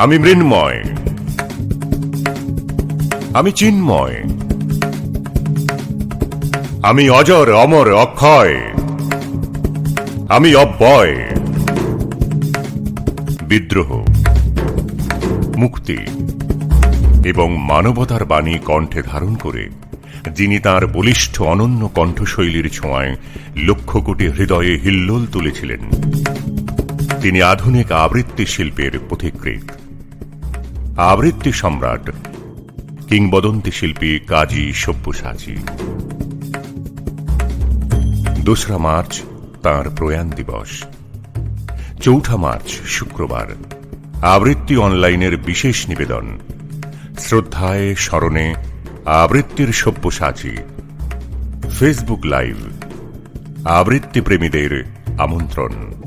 আমি মৃন্ময়। আমি চিন্ময়। আমি অজর, অমর, অক্ষয়। আমি অব্যয়। বিদ্রোহ, মুক্তি এবং মানবতার বাণী কণ্ঠে ধারণ করে যিনি তার বলিষ্ঠ অনন্য কণ্ঠশৈলীর ছোঁয়ায় লক্ষ কোটি হৃদয়ে হিল্লোল তুলেছিলেন। তিনি আধুনিক আবৃত্তি শিল্পের পথিকৃৎ। আবৃত্তি সম্রাট, কিংবদন্তি শিল্পী কাজী সব্যসাচী। দোসরা মার্চ, তাঁর প্রয়াণ দিবস। চৌঠা মার্চ, শুক্রবার। আবৃত্তি অনলাইনের বিশেষ নিবেদন, শ্রদ্ধায় স্মরণে আবৃত্তির সব্যসাচী। ফেসবুক লাইভ আবৃত্তি প্রেমীদের আমন্ত্রণ।